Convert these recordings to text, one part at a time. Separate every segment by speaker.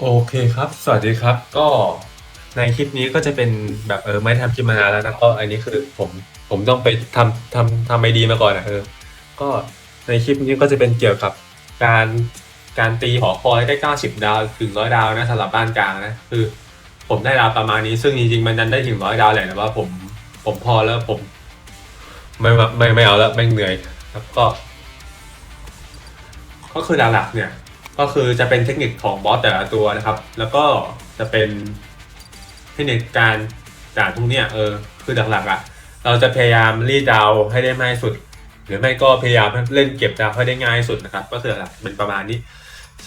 Speaker 1: โอเคครับ สวัสดีครับ ก็ในคลิปนี้ก็จะเป็นแบบเออไม่ทำคลิปมานานแล้วนะก็อันนี้คือผมผมต้องไปทำทำทำไอดีมาก่อนนะเออ ก็ในคลิปนี้ก็จะเป็นเกี่ยวกับการการตีหอคอยได้ 90 ดาวถึงร้อยดาวนะสำหรับบ้านกลางนะคือ ผมได้ดาวประมาณนี้ ซึ่งจริงๆมันดันได้ถึงร้อยดาวแหละแต่ว่าผมผมพอแล้วผม ไม่ไม่ไม่เอาแล้วไม่เหนื่อย แล้วก็ ก็คือหลักๆเนี่ย ก็คือจะเป็นเทคนิคของบอสแต่ละตัวนะครับ แล้วก็จะเป็นเทคนิคการจ่ายพวกเนี้ยเออคือหลักๆอะ เราจะพยายามรีดดาวให้ได้มากสุด หรือไม่ก็พยายามเล่นเก็บดาวให้ได้ง่ายสุดนะครับ ก็คือหลักเป็นประมาณนี้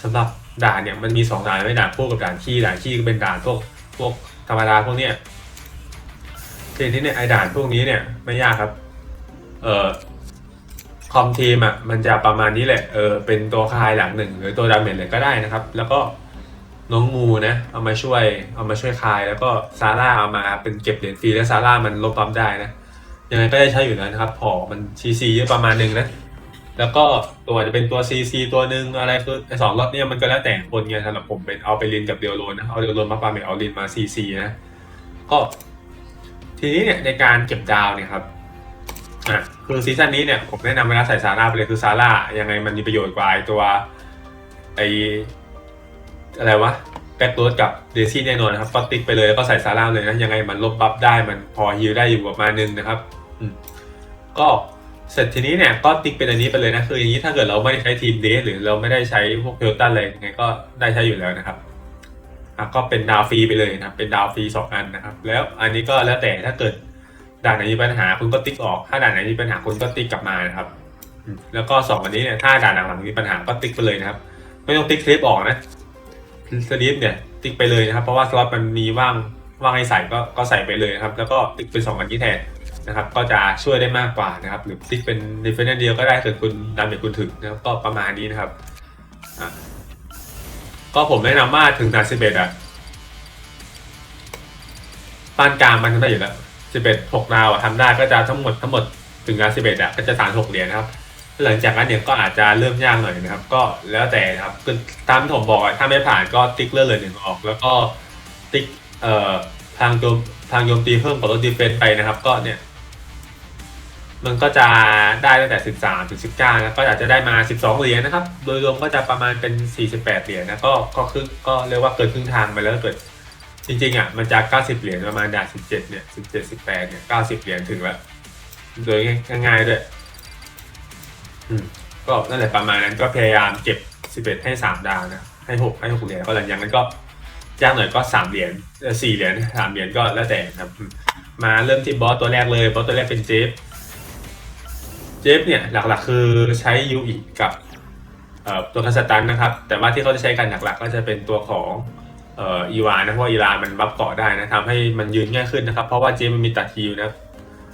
Speaker 1: สำหรับด่านเนี่ยมันมีสองด่านไม่ด่านพวกกับด่านขี้ด่านขี้ก็เป็นด่านพวกพวกธรรมดาพวกเนี้ยทีนี้เนี่ยไอด่านพวกนี้เนี่ยไม่ยากครับ เออ คอมทีมอะมันจะประมาณนี้แหละเออเป็นตัวคายหลังหนึ่งหรือตัวดาเมจเลยก็ได้นะครับ แล้วก็น้องงูนะ เอามาช่วยเอามาช่วยคายแล้วก็ซาร่าเอามาเป็นเก็บเหรียญฟรีแล้วซาร่ามันลบปั๊มได้นะยังไงก็ได้ใช้อยู่แล้วนะครับพอมันซีซีประมาณหนึ่งนะแล้วก็ตัวจะเป็นตัวซีซีตัวหนึ่งอะไรคือสองรถเนี่ยมันก็แล้วแต่คนไงสำหรับผมเป็นเอาไปเรียนกับเดียวโรนนะเอาเดียวโรนมาปาเมเอาเรียนมาซีซีนะก็ทีนี้เนี่ยในการเก็บดาวเนี่ยครับ อะคือซีซั่นนี้เนี่ยผมแนะนำเวลาใส่ซาร่าไปเลยคือซาร่ายังไงมันมีประโยชน์กว่าไอตัวไออะไรวะแบ็กโรดกับเดซี่แน่นอนนะครับก็ติ๊กไปเลยแล้วก็ใส่ซาร่าเลยนะยังไงมันลบบัฟได้มันพอฮิลได้อยู่ประมาณนึงนะครับก็เสร็จทีนี้เนี่ยก็ติ๊กเป็นอันนี้ไปเลยนะคืออย่างนี้ถ้าเกิดเราไม่ได้ใช้ทีมเดสหรือเราไม่ได้ใช้พวกเพลตันอะไรยังไงก็ได้ใช้อยู่แล้วนะครับอะก็เป็นดาวฟรีไปเลยนะเป็นดาวฟรีสองอันนะครับ แล้วอันนี้ก็แล้วแต่ถ้าเกิด ด่านไหนมีปัญหาคุณก็ติ๊กออก ถ้าด่านไหนมีปัญหาคุณก็ติ๊กกลับมานะครับ แล้วก็สองอันนี้เนี่ยถ้าด่านหลังๆมีปัญหาก็ติ๊กไปเลยนะครับ ไม่ต้องติ๊กคลิปออกนะสลิปเนี่ยติ๊กไปเลยนะครับ เพราะว่าสล็อตมันมีว่างว่างให้ใส่ก็ก็ใส่ไปเลยนะครับ แล้วก็ติ๊กเป็นสองอันนี้แทนนะครับ ก็จะช่วยได้มากกว่านะครับ หรือติ๊กเป็นดีเฟนเดียวก็ได้เกิดคุณดาเมจคุณถึงนะครับ ก็ประมาณนี้นะครับอะก็ผมแนะนำว่าถึงด่านสิบเอ็ดอะปานกลางมันทำได้อยู่แล้ว สิบเอ็ดหกดาวอะทำได้ก็จะทั้งหมดทั้งหมดถึงงานสิบเอ็ดอะก็จะสามหกเหรียญนะครับ หลังจากนั้นเนี่ยก็อาจจะเริ่มยากหน่อยนะครับ ก็แล้วแต่นะครับตามที่ผมบอกอะถ้าไม่ผ่านก็ติ๊กเลื่อนเลยหนึ่งออก แล้วก็ติ๊กเอ่อทางโจมทางโจมตีเพิ่มกับรถดีเฟนไปนะครับ ก็เนี่ย มันก็จะได้ตั้งแต่13ถึง19นะก็อาจจะได้มา12เหรียญนะครับ โดยรวมก็จะประมาณเป็น48เหรียญนะก็ก็คือก็เรียกว่าเกินครึ่งทางไปแล้วเกิด จริงๆอะมันจะ90 เหรียญประมาณด่า17 เนี่ย 17 18 เนี่ย 90 เหรียญถึงแล้ว โดยง่ายๆด้วย อืม ก็นั่นแหละประมาณนั้นก็พยายามเก็บ 11 ให้ 3 ดาวนะ ให้ 6 ให้ 6 เหรียญก็หลังจากนั้นก็ยากหน่อยก็ 3 เหรียญเออ4เหรียญ3เหรียญก็แล้วแต่ครับ มาเริ่มที่บอสตัวแรกเลยบอสตัวแรกเป็นเจฟ เจฟเนี่ยหลักๆ คือใช้ยูอิกับตัวคัสตันนะครับ แต่ว่าที่เขาจะใช้กันหลักๆ ก็จะเป็นตัวของ เอ่ออีวานนะเพราะว่าอีวานมันบัฟเกาะได้นะทำให้มันยืนง่ายขึ้นนะครับ เพราะว่าเจฟมันมีตัดฮิลนะ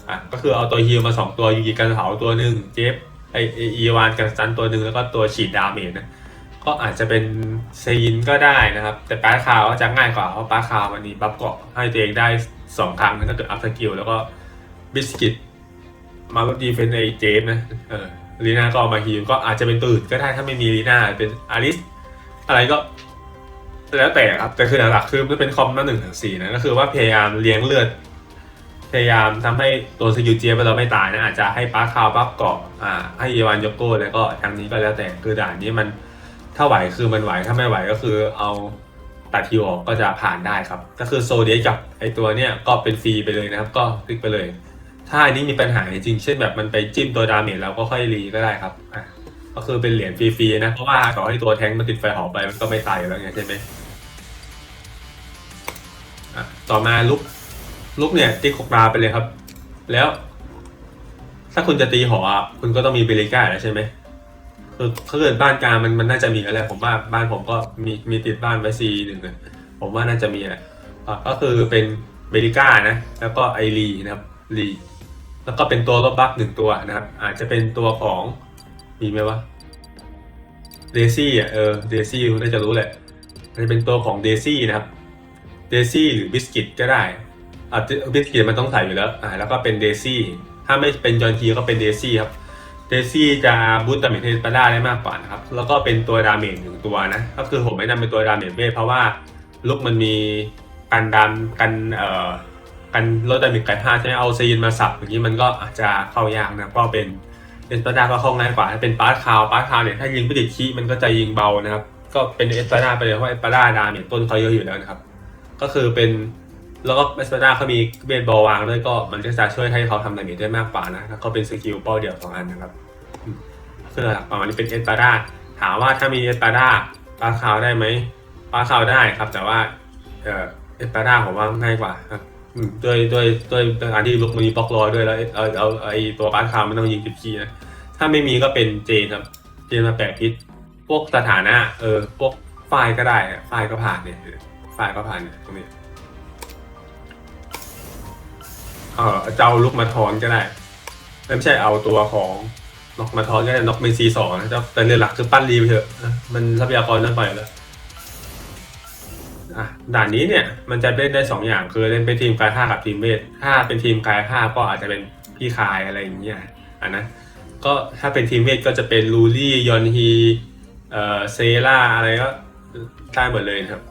Speaker 1: อะก็คือเอาตัวฮิลมาสองตัวยูอิกันเผาตัวหนึ่งเจฟไอไอ้อีวานกันสตันตัวหนึ่งแล้วก็ตัวฉีดดาเมจนะก็อาจจะเป็นเซีนก็ได้นะครับ แต่ป้าคาวก็จะง่ายกว่าเพราะป้าคาวมันมีบัฟเกาะให้ตัวเองได้สองครั้งถ้าเกิดอัพสกิลแล้วก็บิสกิตมาลดดีเฟนไอเจฟนะเออลีน่าก็เอามาฮีลก็อาจจะเป็นตื่นก็ได้ถ้าไม่มีลีน่าเป็นอาริสอะไรก็ แล้วแต่ครับแต่คือหลักๆคือมันเป็นคอมหน้าหนึ่งถึงสี่นะก็คือว่าพยายามเลี้ยงเลือด พยายามทำให้ตัวสกิลเจฟเราไม่ตายนะอาจจะให้ป้าคาวปั๊บเกาะอ่าให้เอวานยกโก้แล้วก็ทางนี้ก็แล้วแต่คือด่านนี้มันถ้าไหวคือมันไหวถ้าไม่ไหวก็คือเอาตัดฮิวออกก็จะผ่านได้ครับ ก็คือโซเดียกับไอตัวเนี้ยก็เป็นฟรีไปเลยนะครับ ก็คลิกไปเลย ถ้าอันนี้มีปัญหาจริงๆเช่นแบบมันไปจิ้มตัวดาเมจแล้วก็ค่อยรีก็ได้ครับอะก็คือเป็นเหรียญฟรีๆนะ เพราะว่าต่อให้ตัวแทงค์มันติดไฟหอไปมันก็ไม่ตายอยู่แล้วไงใช่ไหม ต่อมาลุกลุกเนี่ยตีขกดาวไปเลยครับ แล้ว ถ้าคุณจะตีหอคุณก็ต้องมีเบริก้าแล้วใช่ไหมคือถ้าเกิดบ้านกลางมันมันน่าจะมีแล้วแหละผมว่าบ้านผมก็มีมีติดบ้านไว้ซีหนึ่งเลยผมว่าน่าจะมีแหละอะก็คือเป็นเบริก้านะ แล้วก็ไอรีนะครับรีแล้วก็เป็นตัวลบบัฟหนึ่งตัวนะครับ อาจจะเป็นตัวของมีไหมวะเดซี่อะเออเดซี่คุณน่าจะรู้แหละจะเป็นตัวของเดซี่นะครับ เดซี่หรือบิสกิตก็ได้อะบิสกิตมันต้องใส่อยู่แล้วอ่าแล้วก็เป็นเดซี่ถ้าไม่เป็นจอห์นคีก็เป็นเดซี่ครับเดซี่จะบูตดาเมจเทสปาด้าได้มากกว่านะครับ แล้วก็เป็นตัวดาเมจหนึ่งตัวนะ ก็คือผมไม่นำเป็นตัวดาเมจเวทเพราะว่าลูกมันมีกันดามกันเอ่อกันลดดาเมจไกลพลาใช่ไหมเอาซีนมาสับอย่างนี้มันก็อาจจะเข้ายากนะก็เป็นเอสปาด้าก็เข้าง่ายกว่าถ้าเป็นปาร์ตคาวปาร์ตคาวเนี่ยถ้ายิงไม่ติดคีมันก็จะยิงเบานะครับ ก็เป็นเอสปาด้าไปเลยเพราะเอสปาด้าดาเมจต้นเขาเยอะอยู่แล้วนะครับ ก็คือเป็นแล้วก็เอสเปด้าเขามีเบสบอลวางด้วยก็มันก็จะช่วยให้เขาทำดาเมจได้มากกว่านะแล้วก็เป็นสกิลเป้าเดียวสองอันนะครับคือหลักประมาณนี้เป็นเอสเปด้าถามว่าถ้ามีเอสเปด้าปลาขาวได้ไหมปลาขาวได้ครับ แต่ว่าเออเอสปด้าผมว่าง่ายกว่าครับด้วยด้วยด้วยการที่ลุกมันมีบล็อกรอยด้วยแล้วเอาเอาไอตัวปลาขาวมันต้องยิงติดคีย์นะถ้าไม่มีก็เป็นเจนครับ เจนมาแปะพิษพวกสถานะเออพวกไฟก็ได้ไฟก็ผ่านเนี่ย ไฟล์ก็ผ่านเนี่ยตรงนี้เออจะเอาลุกมาทอนก็ได้ ไม่ใช่เอาตัวของน็อกมาทอนก็ได้น็อกเมซีสองนะแต่เรือหลักคือปั้นรีไปเถอะมันทรัพยากรนั่นไปแล้วอะด่านนี้เนี่ยมันจะเล่นได้สองอย่างคือเล่นเป็นทีมกายภากับทีมเวทถ้าเป็นทีมกายภาก็อาจจะเป็นพี่คายอะไรอย่างเงี้ยอะนะก็ถ้าเป็นทีมเวทก็จะเป็นลูลี่ยอนฮีเอ่อเซล่าอะไรก็ได้หมดเลยครับ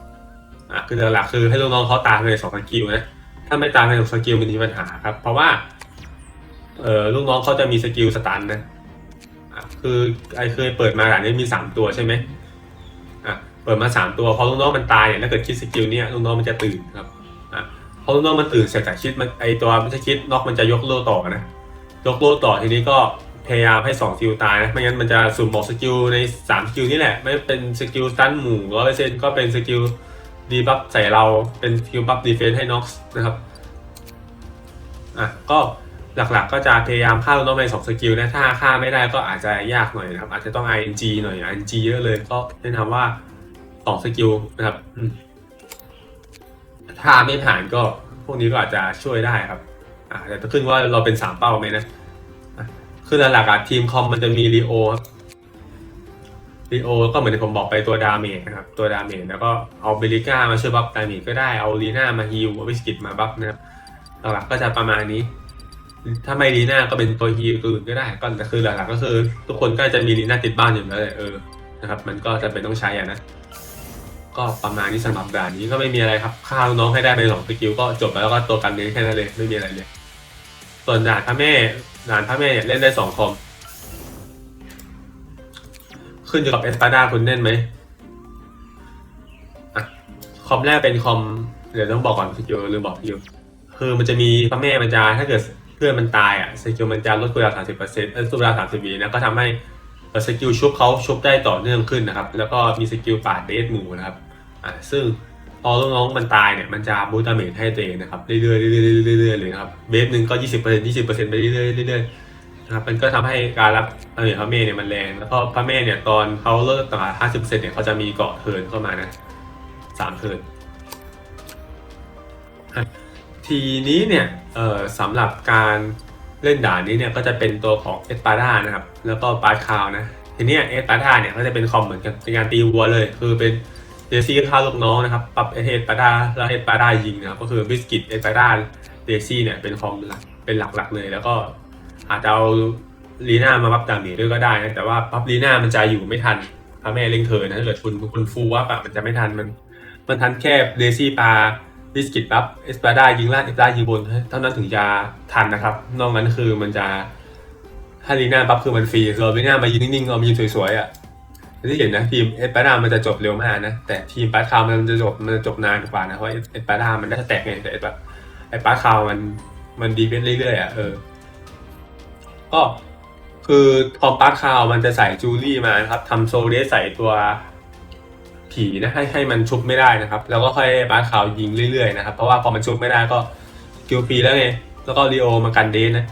Speaker 1: อะคือหลักๆคือให้ลูกน้องเขาตามในสองสกิลนะถ้าไม่ตามในสองสกิลมันมีปัญหาครับ เพราะว่า เออลูกน้องเขาจะมีสกิลสตันนะอะคือไอเคยเปิดมาด่านนี้มีสามตัวใช่ไหมอะเปิดมาสามตัวพอลูกน้องมันตายเนี่ยถ้าเกิดคิดสกิลเนี่ยลูกน้องมันจะตื่นครับอะพอลูกน้องมันตื่นเสร็จจากคิดมันไอตัวไม่ใช่คิดน็อกมันจะยกโล่ต่อนะยกโล่ต่อทีนี้ก็พยายามให้สองสกิลตายนะไม่งั้นมันจะสุ่มบอกสกิลในสามสกิลนี่แหละ ไม่เป็นสกิลสตันหมู่ร้อยเปอร์เซ็นต์ก็เป็นสกิล ดีบัฟใส่เราเป็นสกิลบัฟดีเฟนส์ให้น็อกซ์นะครับอะก็หลักๆก็จะพยายามฆ่าลูกน้องในสองสกิลนะถ้าฆ่าไม่ได้ก็อาจจะยากหน่อยนะครับ อาจจะต้อง ing หน่อย ing เยอะเลยก็แนะนำว่าสองสกิลนะครับถ้าไม่ผ่านก็พวกนี้ก็อาจจะช่วยได้ครับอะแต่ต้องขึ้นว่าเราเป็นสามเป้าไหมนะอะคือหลักๆอะทีมคอมมันจะมีรีโอครับ รีโอก็เหมือนที่ผมบอกไปตัวดาเมจนะครับตัวดาเมจแล้วก็เอาเบลิก้ามาช่วยบัฟดาเมจก็ได้เอาลีน่ามาฮิลเอาวิสกิตมาบัฟนะครับหลักๆก็จะประมาณนี้ ถ้าไม่ลีน่าก็เป็นตัวฮีตัวอื่นก็ได้ก็แต่คือหลักๆก็คือ ทุกคนก็จะมีลีน่าติดบ้านอยู่แล้วแหละเออนะครับ มันก็จะเป็นต้องใช้อะนะก็ประมาณนี้สำหรับด่านนี้ก็ไม่มีอะไรครับฆ่าลูกน้องให้ได้ไปสองสกิลก็จบแล้วก็ตัวกันเลี้ยแค่นั้นเลยไม่มีอะไรเลย ส่วนด่านพระแม่ด่านพระแม่เน่เล่นได้สองคอม ขึ้นอยู่กับเอสปาด้าคุณเล่นไหมอะคอมแรกเป็นคอม เดี๋ยวต้องบอกก่อนสกิลลืมบอกสกิลคือมันจะมีพระแม่มันจะถ้าเกิดเพื่อนมันตายอะสกิลมันจะลดคูลดาวน์สามสิบเปอร์เซ็นต์เออคูลดาวน์สามสิบวินะก็ทำให้สกิลชุบเขาชุบได้ต่อเนื่องขึ้นนะครับ แล้วก็มีสกิลปาดเบสหมู่นะครับอ่าซึ่งพอลูกน้องมันตายเนี่ยมันจะบูตดาเมจให้ตัวเองนะครับเรื่อยๆเรื่อยๆเรื่อยๆเลยนะครับเบสหนึ่งก็ยี่สิบเปอร์เซ็นต์ยี่สิบเปอร์เซ็นต์ไปเรื่อยๆเรื่อยๆ นะครับมันก็ทำให้การรับดาเมจพระแม่เนี่ยมันแรงแล้วก็พระแม่เนี่ยตอนเขาเลิกต่างห้าสิบเปอร์เซ็นต์เนี่ยเขาจะมีเกาะเทิร์นเข้ามานะสามเทิร์นทีนี้เนี่ยเอ่อสำหรับการเล่นด่านนี้เนี่ยก็จะเป็นตัวของเอสปาด้านะครับแล้วก็ปาร์คาวนะทีนี้เอสปาด้าเนี่ยก็จะเป็นคอมเหมือนกันเป็นการตีวัวเลย คือเป็นเดซี่ฆ่าลูกน้องนะครับปรับเอสปาด้าแล้วเอสปาด้ายิงนะครับก็คือบิสกิตเอสปาด้าเดซี่เนี่ยเป็นคอมหลักเป็นหลักๆเลยแล้วก็ อาจจะเอาลีน่ามาปับดาเมจด้วยก็ได้นะแต่ว่าปับลีน่ามันจะอยู่ไม่ทันพระแม่เล็งเธอนะถ้าเกิดคุณคุณฟูวับอะมันจะไม่ทันมันมันทันแค่เดซี่ปาบิสกิตปั๊บเอสปาด้ายิงล่างเอสปาด้ายิงบนเท่านั้นถึงจะทันนะครับ นอกนั้นคือมันจะถ้าลีน่าปั๊บคือมันฟรีเราลีน่ามายิงนิ่งๆเอามายิงสวยๆอะที่เห็นนะทีมเอสปาด้ามันจะจบเร็วมากนะแต่ทีมปาคาวมันจะจบมันจะจบนานกว่านะเพราะเอสปาด้ามันได้แตกไงแต่เอสปาไอปาคาวมันมันดีเฟนเรื่อยๆอะเออ ก็คือคอมปาร์คาวมันจะใส่จูลี่มานะครับทำโซเดสใส่ตัวผีนะให้ให้มันชุบไม่ได้นะครับ แล้วก็ค่อยบาสขาวยิงเรื่อยๆนะครับ เพราะว่าพอมันชุบไม่ได้ก็กิลฟีแล้วไงแล้วก็รีโอมากันเดนนะ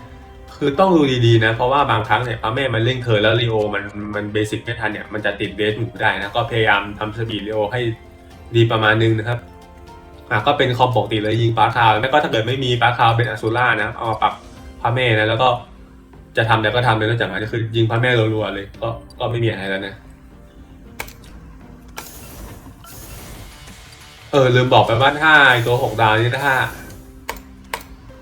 Speaker 1: คือต้องดูดีๆนะ เพราะว่าบางครั้งเนี่ยพระแม่มันเล่งเธอแล้วรีโอมันมันเบสิกไม่ทันเนี่ยมันจะติดเบสหมูได้นะก็พยายามทำสปีดรีโอให้ดีประมาณนึงนะครับอะก็เป็นคอมปกติเลยยิงปาร์คาวแล้วก็ถ้าเกิดไม่มีปาร์คาวเป็นอสูล่านะเอามาปรับพระแม่นะแล้วก็ จะทำแล้วก็ทำเลยนอกจากนั้นก็คือ ยิงพระแม่รัวๆเลย ก็ก็ไม่มีอะไรแล้วนะเออลืมบอกไปว่าถ้าไอ้ตัวหกดาวนี่ถ้า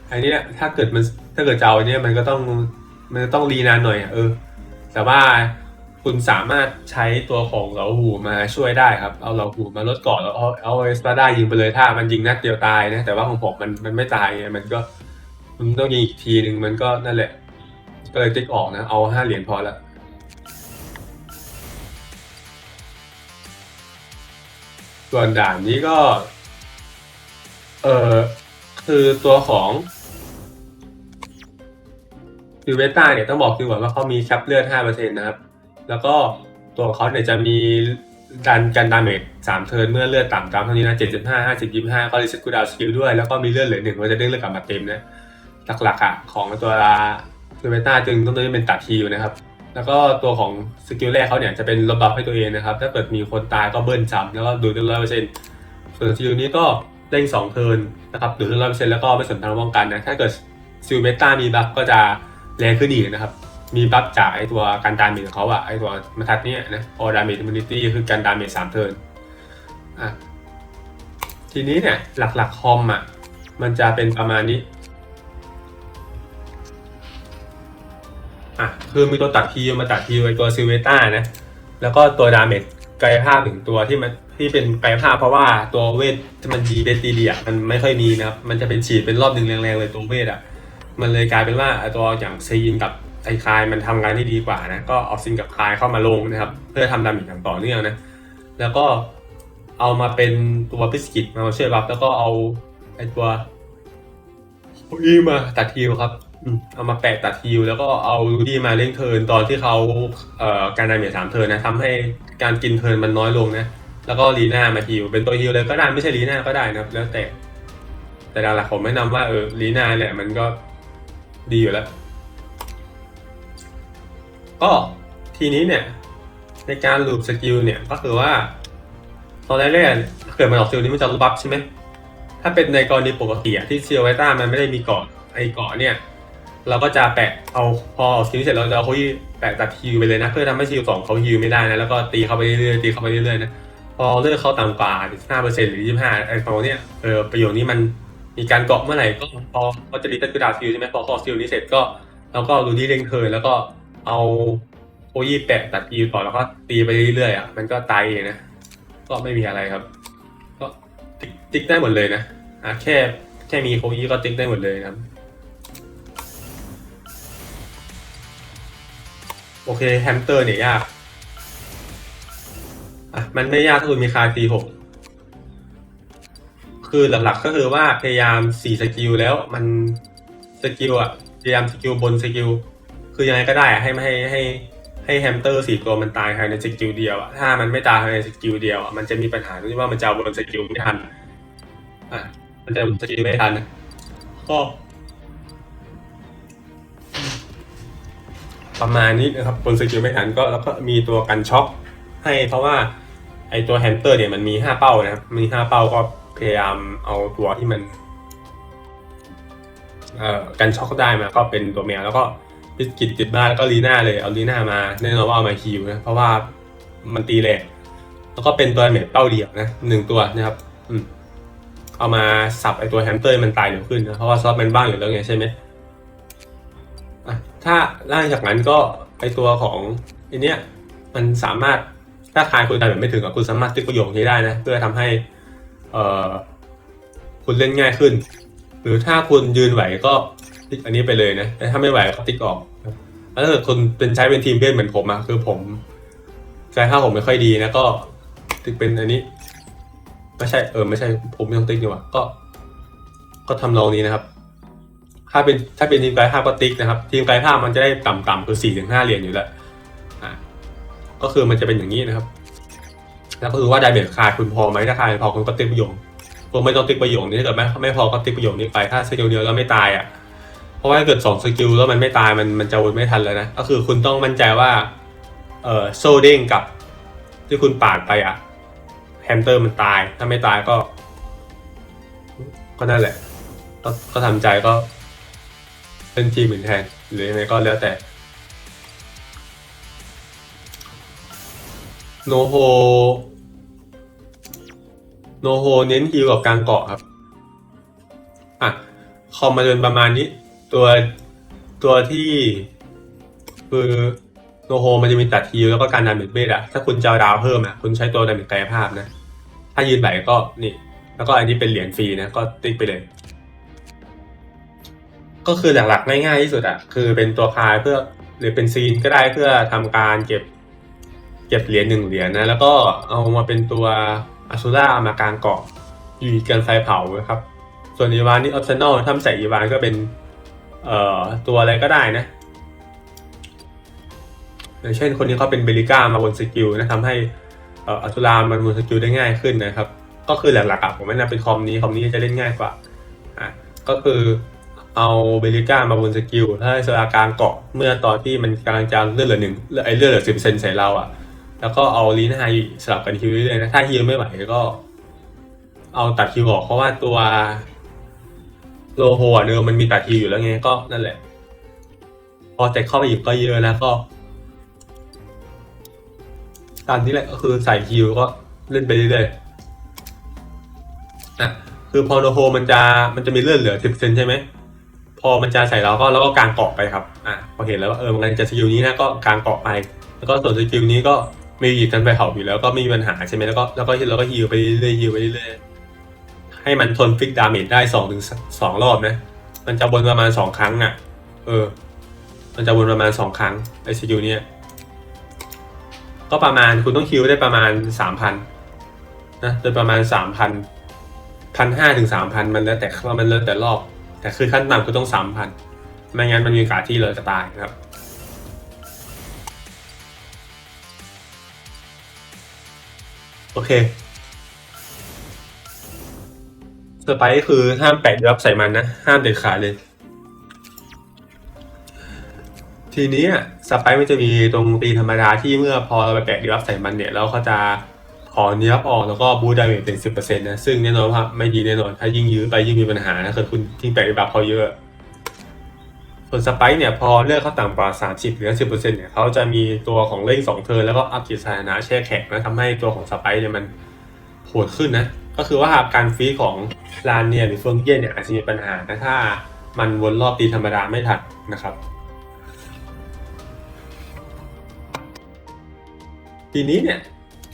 Speaker 1: ไอ้นี่ถ้าเกิดมันถ้าเกิดจะเอาไอ้เนี่ยมันก็ต้องมันต้องรีนานหน่อยอะเออ แต่ว่าคุณสามารถใช้ตัวของเหลาหูมาช่วยได้ครับ เอาเหลาหูมาลดเกาะแล้วเอาเอาเอสปาด้ายิงไปเลยถ้ามันยิงนัดเดียวตายนะแต่ว่าของผมมันมันไม่ตายไงมันก็มันต้องยิงอีกทีหนึ่งมันก็นั่นแหละ ก็เลยติ๊กออกนะ เอาห้าเหรียญพอละส่วนด่านนี้ก็ เออคือตัวของซิเวต้าเนี่ยต้องบอกคือก่อนว่าเขามีแคปเลือด5%นะครับ แล้วก็ตัวของเขาเนี่ยจะมีดันกันดาเมจสามเทิร์นเมื่อเลือดต่ำตามเท่านี้นะ75 50 25ก็รีเซ็ตกูดาวสกิลด้วย แล้วก็มีเลือดเหลือหนึ่งมันจะเด้งเลือดกลับมาเต็มนะ หลักๆอะของตัว ซิเวต้าจึงต้องเป็นตัดทีอยู่นะครับ แล้วก็ตัวของสกิลแรกเขาเนี่ยจะเป็นลดบัฟให้ตัวเองนะครับ ถ้าเกิดมีคนตายก็เบิ้ลซ้ำแล้วก็ดูดเลือดร้อยเปอร์เซ็นต์ส่วนสกิลนี้ก็เด้งสองเทิร์นนะครับดูดเลือดร้อยเปอร์เซ็นต์แล้วก็ไม่สนทางป้องกันนะ ถ้าเกิดซิลเวต้ามีบัฟก็จะแรงขึ้นอีกนะครับ มีบัฟจากไอตัวการดาเมจของเขาอะไอตัวมาทัดเนี่ยนะออดาเมจอิมมูนิตี้คือการดาเมจสามเทิร์นอะทีนี้เนี่ยหลักๆคอมอะมันจะเป็นประมาณนี้ อะคือมีตัวตัดทีมาตัดทีไว้ตัวซิลเวต้านะ แล้วก็ตัวดาเมจกายภาพถึงตัวที่มันที่เป็นกายภาพเพราะว่าตัวเวทที่มันดีเบสตีเดียมันไม่ค่อยมีนะครับ มันจะเป็นฉีดเป็นรอบหนึ่งแรงๆเลยตัวเวทอะ มันเลยกลายเป็นว่าตัวอย่างซีนกับไอคายมันทำงานที่ดีกว่านะ ก็เอาซินกับคายเข้ามาลงนะครับ เพื่อทำดาเมจอย่างต่อเนื่องนะ แล้วก็เอามาเป็นตัวพิสกิตมาช่วยรับแล้วก็เอาไอตัวอีมาตัดทีครับ เอามาแปะตัดฮิวแล้วก็เอาลูดี้มาเล่นเทิร์นตอนที่เขาเอ่อการดาเมจสามเทิร์นนะทำให้การกินเทิร์นมันน้อยลงนะ แล้วก็ลีน่ามาฮิวเป็นตัวฮิวเลยก็ได้ไม่ใช่ลีน่าก็ได้นะครับ แล้วแต่ แต่หลักๆผมแนะนำว่าเออลีน่าแหละมันก็ดีอยู่แล้ว ก็ทีนี้เนี่ย ในการลูปสกิลเนี่ยก็คือว่า ตอนแรกๆถ้าเกิดมันออกสกิลนี้มันจะลดบัฟใช่ไหมถ้าเป็นในกรณีปกติอะที่เซียวไวต้ามันไม่ได้มีเกาะไอเกาะเนี่ย เราก็จะแปะเอาพอสกิลนี้เสร็จเราจะเอาเขาแปะตัดฮิวไปเลยนะ เพื่อทำให้ฮิวสองเขาฮิวไม่ได้นะแล้วก็ตีเขาไปเรื่อยๆตีเขาไปเรื่อยๆนะพอเลือกเขาต่ำกว่า5%หรือ 25ไอ้ตรงเนี้ยเออประโยชน์นี้มันมีการเกาะเมื่อไหร่ก็พอเขาจะรีตัดกระดาษฮิวใช่ไหมพอคอสกิลนี้เสร็จก็เราก็ดูที่เร่งเทิร์นแล้วก็เอาโคยี่แปะตัดฮิวต่อแล้วก็ตีไปเรื่อยๆอะมันก็ตายเองนะ ก็ไม่มีอะไรครับ ก็ติ๊กได้หมดเลยนะอะแค่แค่มีโคยี่ก็ติ๊กได้หมดเลยครับ โอเคแฮมสเตอร์เนี่ยยาก อะ มันไม่ยากถ้าคุณมีคาตีหกคือหลักๆก็คือว่าพยายามสี่สกิลแล้วมันสกิลอะพยายามสกิลบนสกิลคือยังไงก็ได้อะให้ไม่ให้ให้ให้แฮมสเตอร์สี่ตัวมันตายภายในสกิลเดียวอะถ้ามันไม่ตายภายในสกิลเดียวอะมันจะมีปัญหาที่ว่ามันจะเอาบนสกิลไม่ทันอะมันจะบนสกิลไม่ทันก็ ประมาณนี้นะครับบนสกิลไม่ทันก็แล้วก็มีตัวกันช็อคให้เพราะว่าไอตัวแฮมสเตอร์เนี่ยมันมีห้าเป้านะครับมีห้าเป้าก็พยายามเอาตัวที่มันเอ่อกันช็อคได้มาก็เป็นตัวแมวแล้วก็พิสกิตติดบ้านแล้วก็ลีน่าเลยเอาลีน่ามาแน่นอนว่าเอามาฮิวนะเพราะว่ามันตีแรงแล้วก็เป็นตัวเมจเป้าเดียวนะหนึ่งตัวนะครับ อืมเอามาสับไอตัวแฮมสเตอร์มันตายเร็วขึ้นนะเพราะว่าซอฟมันบ้างอยู่แล้วไงใช่ไหม ถ้าล่างจากนั้นก็ไอตัวของไอเนี้ยมันสามารถถ้าคายคุณตายแบบไม่ถึงอะคุณสามารถติ๊กประโยคนี้ได้นะเพื่อทำให้เอ่อคุณเล่นง่ายขึ้น หรือถ้าคุณยืนไหวก็ติ๊กอันนี้ไปเลยนะแต่ถ้าไม่ไหวก็ติ๊กออกแล้วถ้าเกิดคุณเป็นใช้เป็นทีมเล่อนเหมือนผมอะคือผมใจถ้าผมไม่ค่อยดีนะก็ติ๊กเป็นอันนี้ไม่ใช่เออไม่ใช่ผมไม่ต้องติ๊กดีกว่าก็ ก็ทำนองนี้นะครับ ถ้าเป็นถ้าเป็นทีมไกายภาพก็ติ๊กนะครับ ทีมไกายภาพมันจะได้ต่ำๆคือสี่ถึงห้าเหรียญอยู่แล้วอ่าก็คือมันจะเป็นอย่างนี้นะครับ แล้วก็คือว่าไดเมจคาดคุณพอไหมถ้าคาดพอคุณก็ติ๊กประโยคคุณไม่ต้องติ๊กประโยคนี้ถ้าเกิดไม่ไม่พอก็ติ๊กประโยคนี้ไปถ้าสกิลเดียวแล้วไม่ตายอะเพราะว่าถ้าเกิดสองสกิลแล้วมันไม่ตายมันมันจะวนไม่ทันแล้วนะก็คือคุณต้องมั่นใจว่าเออโซเด้งกับที่คุณปาดไปอะแฮมสเตอร์มันตายถ้าไม่ตายก็ ก็นั่นแหละก็ก็ทำใจก็ เป็นทีมอื่นแทนหรือยังไงก็แล้วแต่โนโฮโนโฮเน้นฮิวกับการเกาะครับ อะ คอมมาจนประมาณนี้ ตัวตัวที่ คือโนโฮมันจะมีตัดฮิวแล้วก็การดาเมจเบสอะถ้าคุณจะดาวเพิ่มอะคุณใช้ตัวดาเมจกายภาพนะ ถ้ายืนไหวก็นี่ แล้วก็อันนี้เป็นเหรียญฟรีนะ ก็ติ๊กไปเลย ก็คือหลักๆง่ายๆที่สุดอะคือเป็นตัวพายเพื่อหรือเป็นซีนก็ได้เพื่อทำการเก็บ เก็บเหรียญหนึ่งเหรียญนะแล้วก็เอามาเป็นตัวอ z ูร่ามากลางเกาะอยูกันไฟเผาครับ ส่วนอีวานนี่ออปชั่นอลถ้าใส่อีวานก็เป็นเอ่อตัวอะไรก็ได้นะอย่างเช่นคนนี้เขาเป็นเบลิก้ามาบนสกิลนะทำให้อัตุลามันบนสกิลได้ง่ายขึ้นนะครับ ก็คือหลักๆอะผมแนะนำเป็นคอมนี้คอมนี้จะเล่นง่ายกว่าอะก็คือ เอาเบลิก้ามาบนสกิล ถ้าให้สลากางเกาะเมื่อตอนที่มันกำลังจะเลือดเหลือหนึ่งไอเลือดเหลือสิบเซนใส่เราอะ แล้วก็เอาลีน่าสลับกันฮิวเรื่อยๆนะถ้าฮิวไม่ไหวก็ เอาตัดฮิวออกเพราะว่าตัวโลโฮเดิมมันมีตัดฮิวอยู่แล้วไงก็นั่นแหละ พอแต่เข้าไปอีกก็เยอะแล้วก็ตามนี้แหละก็คือใส่ฮิวก็เล่นไปเรื่อยๆอะคือพอโนโฮมันจะมันจะมีเลือดเหลือสิบเซนใช่ไหม พอมันจะใส่เราก็แล้วก็กางเกาะไปครับอะพอเห็นแล้วว่าเออมันจะสกิลนี้นะก็กางเกาะไป แล้วก็ส่วนสกิลนี้ก็มีอีกกันไปเผาอยู่แล้วก็ไม่มีปัญหาใช่ไหมแล้วก็แล้วก็แล้วก็ฮิวไปเรื่อยๆฮิวไปเรื่อยให้มันทนฟิกดาเมจได้สองถึงสองรอบนะ มันจะวนประมาณสองครั้งอะ เออ มันจะวนประมาณสองครั้งไอสกิลเนี้ยก็ประมาณคุณต้องคิวได้ประมาณสามพันนะโดยประมาณสามพันพันห้าถึงสามพันมันแล้วแต่ว่ามันแล้วแต่รอบ แต่คือขั้นต่ำคือต้องสามพันไม่งั้นมันมีโอกาสที่เราจะตายครับโอเคสไปคือห้ามแปะยับใส่มันนะ ห้ามเด็ดขาดเลย ทีนี้สไปมันจะมีตรงตีธรรมดาที่เมื่อพอเราไปแปะดีบัฟใส่มันเนี่ยแล้วเขาจะ ถอเนดีบัฟออกแล้วก็บูดดาเมจเป็นสิบเปอร์เซ็นต์นะ ซึ่งแน่นอนว่าไม่ดีแน่นอน ถ้ายิ่งยื้อไปยิ่งมีปัญหานะคือคุณยิ่งแปะดีบัฟเขาเยอะ ส่วนสไปค์เนี่ยพอเลือกเขาต่ำกว่าสามสิบหรือสิบเปอร์เซ็นต์เนี่ยเขาจะมีตัวของเล่งสองเทิร์นแล้วก็อัพกิจสถานะแช่แข็งนะทำให้ตัวของสไปค์เนี่ยมันโหดขึ้นนะ ก็คือว่าการฟรีของลานเนียหรือเฟิงเกี้ยนเนี่ยอาจจะมีปัญหานะถ้ามันวนรอบตีธรรมดาไม่ทันนะครับทีนี้เนี่ย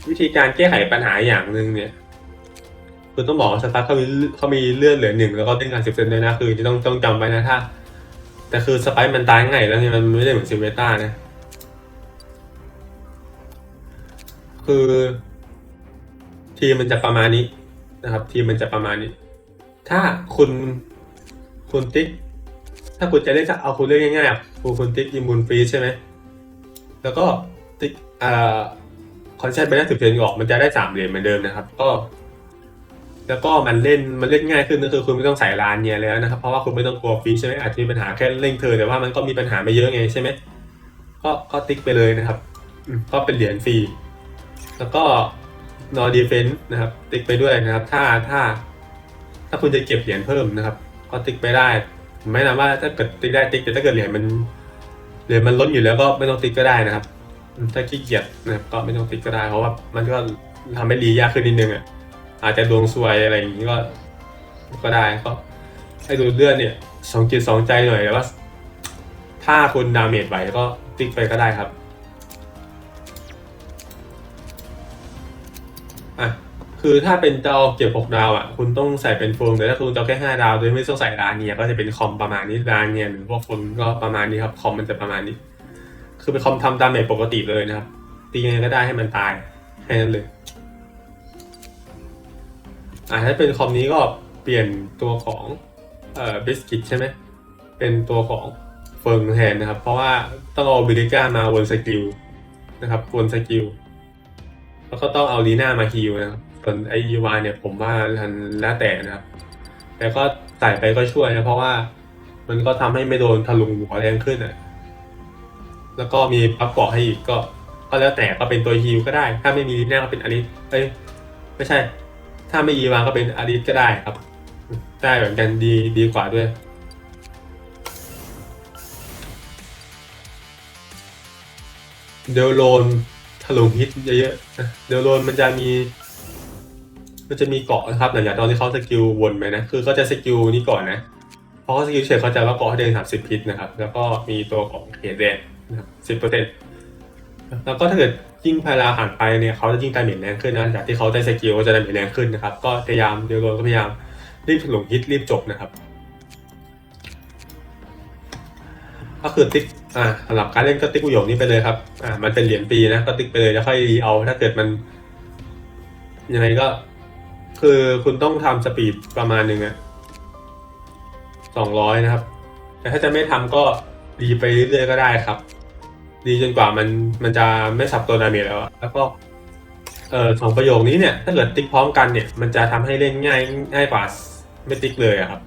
Speaker 1: วิธีการแก้ไขปัญหาอย่างหนึ่งเนี่ยคือต้องบอกว่าสตาร์เขามีเขามีเลือดเหลือหนึ่งแล้วก็เต้นการสิบเซนด้วยนะคือจะต้องต้องจำไว้นะถ้า แต่คือสไปซ์มันตายง่ายแล้วเนี่ยมันไม่ได้เหมือนซิเวต้านะคือ ทีมมันจะประมาณนี้นะครับ ทีมมันจะประมาณนี้ ถ้าคุณคุณติ๊ก ถ้าคุณจะเล่นจะเอาคุณเล่นง่ายๆคุณคุณติ๊กยิมบุนฟรีใช่ไหมแล้วก็ติ๊กอ่า คอนเซ็ปต์ไปได้สิบเซนออกมันจะได้สามเหรียญเหมือนเดิมนะครับ ก็ แล้วก็มันเล่นมันเล่นง่ายขึ้นก็คือคุณไม่ต้องใส่ลานเนี่ยแล้วนะครับเพราะว่าคุณไม่ต้องกลัวฟรีใช่ไหมอาจจะมีปัญหาแค่เล่งเธอแต่ว่ามันก็มีปัญหาไม่เยอะไงใช่ไหมก็ก็ติ๊กไปเลยนะครับก็เป็นเหรียญฟรีแล้วก็นอดีเฟนต์นะครับ ติ๊กไปด้วยนะครับ ถ้าถ้า ถ้าคุณจะเก็บเหรียญเพิ่มนะครับ ก็ติ๊กไปได้ไม่นำว่าถ้าเกิดติ๊กได้ติ๊กแต่ถ้าเกิดเหรียญมันเหรียญมันล้นอยู่แล้วก็ไม่ต้องติ๊กก็ได้นะครับ ถ้าขี้เกียจนะครับก็ไม่ต้องติ๊กก็ได้เพราะว่ามันก็ทำให้รียากขึ้นนิดนึงอะอาจจะดวงซวยอะไรอย่างนี้ก็ ก็ได้ก็ให้ดูเลือดเนี่ยสองจิตสองใจหน่อยแต่ว่า ถ้าคุณดาเมจไหวก็ติ๊กไปก็ได้ครับอะคือถ้าเป็นเจ้าเก็บหกดาวอะคุณต้องใส่เป็นโฟมแต่ถ้าคุณจะเอาแค่ห้าดาวโดยไม่ต้องใส่ดาเนียก็จะเป็นคอมประมาณนี้ดาเนียหรือพวกโฟมก็ประมาณนี้ครับคอมมันจะประมาณนี้ คือเป็นคอมทำดาเมจปกติเลยนะครับ ตียังไงก็ได้ให้มันตายแค่นั้นเลยอ่าถ้าเป็นคอมนี้ก็เปลี่ยนตัวของเอ่อบิสกิตใช่ไหมเป็นตัวของเฟิร์มแทนนะครับ เพราะว่าต้องเอาบิลิก้ามาวนสกิลนะครับวนสกิลแล้วก็ต้องเอาลีน่ามาฮิลนะครับส่วนไอยูวาเนี่ยผมว่ามันแล้วแต่นะครับ แต่ก็ใส่ไปก็ช่วยนะเพราะว่ามันก็ทำให้ไม่โดนทะลุหัวแรงขึ้นอะ แล้วก็มีปับเกาะให้อีกก็ ก็แล้วแต่ก็เป็นตัวฮิลก็ได้ ถ้าไม่มีลีน่าก็เป็นอลิสเอ้ยไม่ใช่ ถ้าไม่อีวางก็เป็นอาริสก็ได้ครับ ได้เหมือนกันดีดีกว่าด้วยเดลโลนถลุงฮิตเยอะๆเดลโลนมันจะมี มันจะมีเกาะนะครับหลังจากตอนที่เขาสกิลวนไปนะ คือเขาจะสกิลนี้ก่อนนะพราะเขาสกิลเฉยเขาจะว่าเกาะให้เดินสามสิบพิษนะครับ แล้วก็มีตัวของเขตแดนน สิบเปอร์เซ็นต์แล้วก็ถ้าเกิดยิ่งพาราผ่านไปเนี่ยเขาจะยิ่งดาเมจแรงขึ้นนะจากที่เขาได้สกิลก็จะดาเมจแรงขึ้นนะครับ ก็พยายามเดลโรก็พยายามรีบถลุงฮิตรีบจบนะครับ ก็คือติ๊กอ่าสำหรับการเล่นก็ติ๊กประโยคนี้ไปเลยครับ อ่า มันเป็นเหรียญปีนะก็ติ๊กไปเลยแล้วค่อยรีเอาถ้าเกิดมันยังไงก็ คือคุณต้องทำสปีดประมาณหนึ่งอะสองร้อยนะครับ แต่ถ้าจะไม่ทำก็รีไปเรื่อยๆก็ได้ครับ ดีจนกว่ามันมันจะไม่สับตัวดาเมจแล้วอะแล้วก็เอ่อสองประโยคนี้เนี่ย ถ้าเกิดติ๊กพร้อมกันเนี่ย มันจะทำให้เล่นง่ายง่ายกว่าไม่ติ๊กเลยอะครับ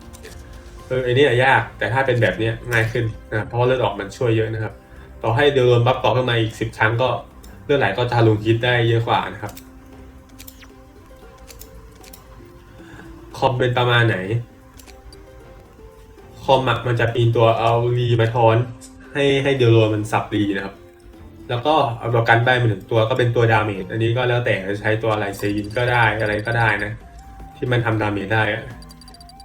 Speaker 1: เออไอ้นี่ยากแต่ถ้าเป็นแบบเนี้ยง่ายขึ้นนะเพราะว่าเลือดออกมันช่วยเยอะนะครับ ต่อให้เดลโดนบัฟต่อขึ้นมาอีกสิบครั้งก็เลือดไหลก็จะลุงฮิตได้เยอะกว่านะครับคอมเป็นประมาณไหนคอมอะมันจะปีนตัวเอารีมาทอน ให้ให้เดลโดนมันสับรีนะครับ แล้วก็เอาตัวกันใบมาหนึ่งตัวก็เป็นตัวดาเมจอันนี้ก็แล้วแต่จะใช้ตัวอะไรเซยินก็ได้อะไรก็ได้นะ ที่มันทำดาเมจได้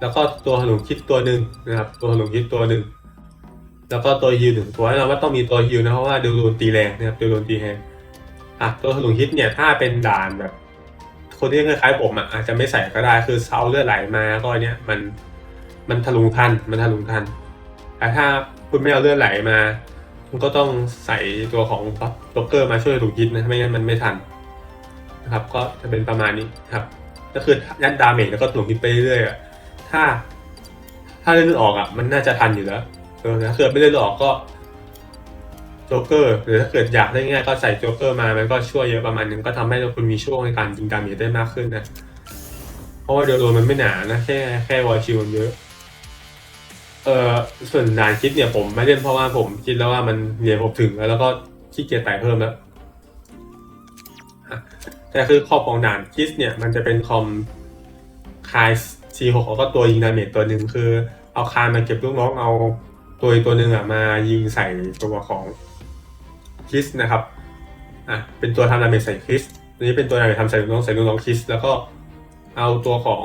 Speaker 1: แล้วก็ตัวขนมคิดตัวหนึ่งนะครับ ตัวขนมคิดตัวหนึ่งแล้วก็ตัวฮิวหนึ่งตัวแน่นอนว่าต้องมีตัวฮิวนะเพราะว่าเดูโดนตีแรงนะครับเดูโดนตีแรงอะตัวขนมคิดเนี่ยถ้าเป็นด่านแบบคนที่คล้ายๆผมอะอาจจะไม่ใส่ก็ได้คือเอาเลือดไหลมาก็เนี่ยมันมันทะลุทันมันทะลุทันแต่ถ้า คุณไม่เอาเลือดไหลมา คุณก็ต้องใส่ตัวของล็อกเกอร์มาช่วยถูกยิดนะไม่งั้นมันไม่ทันนะครับ ก็จะเป็นประมาณนี้ครับ ก็คือยัดดาเมจแล้วก็ถูกยิดไปเรื่อยๆอะถ้า ถ้าเล่นออกอะ มันน่าจะทันอยู่แล้วเออถ้าเกิดไม่เล่นออกก็โจ๊กเกอร์หรือถ้าเกิดอยากได้ง่ายก็ใส่โจ๊กเกอร์มา มันก็ช่วยเยอะประมาณนึงก็ทำให้คุณมีช่วงในการยิงดาเมจได้มากขึ้นนะ เพราะว่าเดลโดนมันไม่หนานะ แค่แค่วอลชิวมันเยอะ เออส่วนนานคิดเนี่ยผมไม่เล่นเพราะว่าผมคิดแล้วว่ามันเรียนผมถึงแล้วแล้วก็ขี้เกียจไต่เพิ่มแล้วอะแต่คือคอมของด่านคิสเนี่ยมันจะเป็นคอมคาย C6 เขาก็ตัวยิงดาเมจตัวหนึ่งคือ เอาคานมาเก็บลูกน้องเอาตัวตัวหนึ่งอะมายิงใส่ตัวของคิสนะครับอะเป็นตัวทำดาเมจใส่คิสอันนี้เป็นตัวดาเมจทำใส่ลูกน้องใส่ลูกน้องคิสแล้วก็เอาตัวของ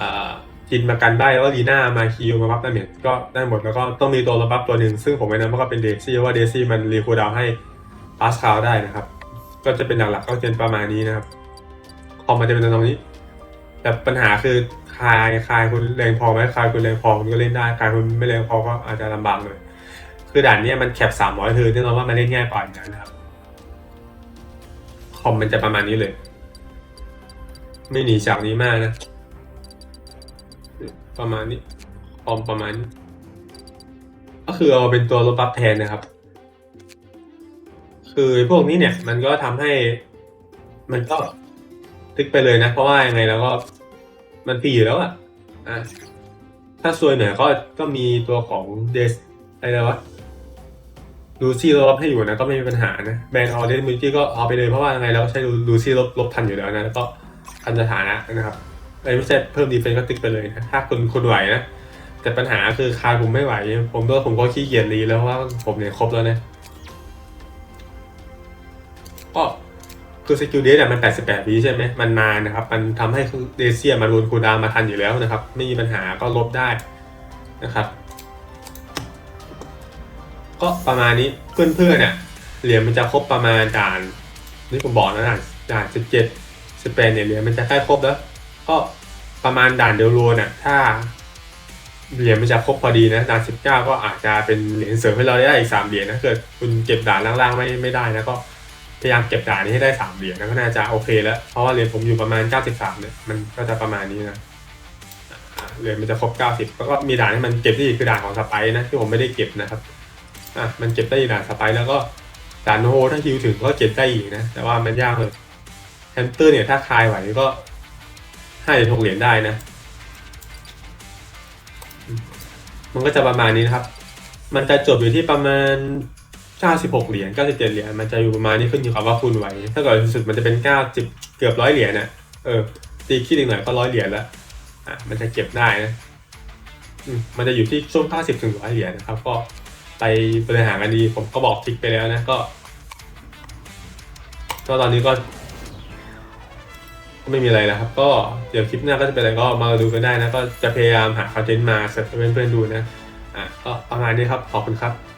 Speaker 1: อ่า จินมากันได้แล้วก็ลีน่ามาคิวมาบัฟดาเมจก็ได้หมดแล้วก็ต้องมีตัวระบัฟตัวหนึ่งซึ่งผมไม่นั้นว่าก็เป็นเดซี่ว่าเดซี่มันรีคูลดาวให้พาสคาลได้นะครับ ก็จะเป็นหลักๆก็จะเป็นประมาณนี้นะครับคอมมันจะเป็นตรงนี้ แต่ปัญหาคือคายคายคุณแรงพอไหมคายคุณแรงพอคุณก็เล่นได้คายคุณไม่แรงพอก็อาจจะลำบากเลยคือด่านนี้มันแคปสามร้อยคือแน่นอนว่ามันเล่นง่ายกว่าอยู่แล้วนะครับคอมมันจะประมาณนี้เลย ไม่หนีจากนี้มากนะ ประมาณนี้อมประมาณนี้ก็คือเอาเป็นตัวลบบัฟแทนนะครับ คือพวกนี้เนี่ย มันก็ทำให้ มันก็ติ๊กไปเลยนะ เพราะว่ายังไงแล้วก็มันฟรีอยู่แล้วอะอะถ้าซวยหน่อยก็ก็มีตัวของเดสอะไรนะวะลูซี่ลบให้อยู่นะก็ไม่มีปัญหานะแบนออเดนมิตี้ก็เอาไปเลยเพราะว่ายังไงเราก็ใช้ลูซี่ลบลบทันอยู่แล้วนะแล้วก็ทันสถานะนะครับ ไอ้ไม่ใช่เพิ่มดีเฟนก็ติ๊กไปเลยนะถ้าคุณคุณไหวนะ แต่ปัญหาคือคาผมไม่ไหว ผมก็ผมก็ขี้เกียจรีแล้วว่าผมเนี่ยครบแล้วนะก็คือสกิลเดสเนี่ยมัน 88วิใช่ไหมมันนานนะครับ มันทำให้เดเซียมันรุนคูดามาทันอยู่แล้วนะครับ ไม่มีปัญหาก็ลบได้นะครับ ก็ประมาณนี้เพื่อนๆเนี่ยเหรียญมันจะครบประมาณด่านนี่ผมบอกนะด่านด่าน17 18เนี่ยเหรียญมันจะใกล้ครบแล้ว ก็ประมาณด่านเดลโรน่ะถ้าเหรียญมันจะครบพอดีนะด่าน19ก็อาจจะเป็นเหรียญเสริมให้เราได้อีก3เหรียญนะเกิดคุณเก็บด่านล่างๆไม่ไม่ได้นะก็พยายามเก็บด่านนี้ให้ได้สามเหรียญนะก็น่าจะโอเคแล้วเพราะว่าเหรียญผมอยู่ประมาณ93เนี่ยมันก็จะประมาณนี้นะเหรียญมันจะครบ90แล้วก็มีด่านที่มันเก็บได้อีกคือด่านของสไปร์นะที่ผมไม่ได้เก็บนะครับอะมันเก็บได้อีกด่านสไปร์แล้วก็ด่านโฮถ้าฮิวถึงก็เก็บได้อีกนะแต่ว่ามันยากเลยแฮมเตอร์เนี่ยถ้าคลายไหวก็ ห้าหรียญหกเหรียญได้นะ มันก็จะประมาณนี้นะครับ มันจะจบอยู่ที่ประมาณ96เหรียญ97เหรียญมันจะอยู่ประมาณนี้ขึ้นอยู่กับว่าคุณไหว ถ้าเกิดสุดมันจะเป็น90เกือบร้อยเหรียญน่ะเออตีคิดอีกหน่อยก็ร้อยเหรียญแล้วอะมันจะเก็บได้นะมมันจะอยู่ที่ช่วง90ถึง100เหรียญนะครับ ก็ไปบริหารกันดี ผมก็บอกทิกไปแล้วนะก็ก็ตอนนี้ก็ ไม่มีอะไรแล้วครับ ก็เดี๋ยวคลิปหน้าก็จะเป็นอะไรก็มาดูกันได้นะ ก็จะพยายามหาคอนเทนต์มาเสร็จให้เพื่อนๆดูนะ อะก็ประมาณนี้ครับ ขอบคุณครับ